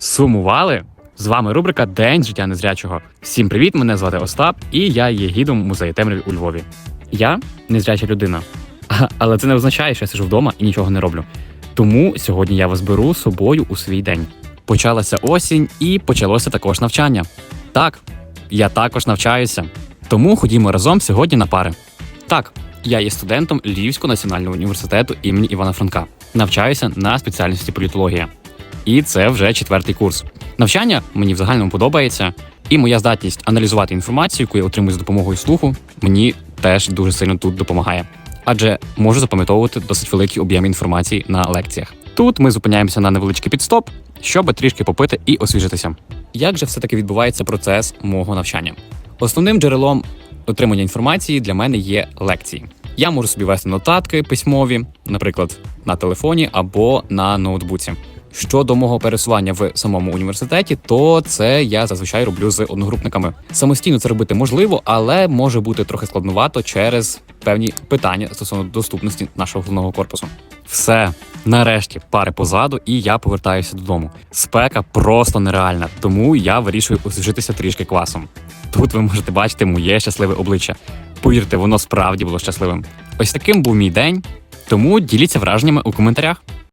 Сумували? З вами рубрика День життя незрячого. Всім привіт! Мене звати Остап, і я є гідом музею темряві у Львові. Я незряча людина, але це не означає, що я сижу вдома і нічого не роблю. Тому сьогодні я вас беру з собою у свій день. Почалася осінь і почалося також навчання. Так, я також навчаюся. Тому ходімо разом сьогодні на пари. Так, я є студентом Львівського національного університету імені Івана Франка. Навчаюся на спеціальності політологія. І це вже четвертий курс. Навчання мені в загальному подобається, і моя здатність аналізувати інформацію, яку я отримую за допомогою слуху, мені теж дуже сильно тут допомагає. Адже можу запам'ятовувати досить великий об'єм інформації на лекціях. Тут ми зупиняємося на невеличкий підстоп, щоб трішки попити і освіжитися. Як же все-таки відбувається процес мого навчання? Основним джерелом отримання інформації для мене є лекції. Я можу собі вести нотатки письмові, наприклад, на телефоні або на ноутбуці. Щодо мого пересування в самому університеті, то це я зазвичай роблю з одногрупниками. Самостійно це робити можливо, але може бути трохи складновато через певні питання стосовно доступності нашого головного корпусу. Все, нарешті, пари позаду, і я повертаюся додому. Спека просто нереальна, тому я вирішую освіжитися трішки квасом. Тут ви можете бачити моє щасливе обличчя. Повірте, воно справді було щасливим. Ось таким був мій день. Тому діліться враженнями у коментарях.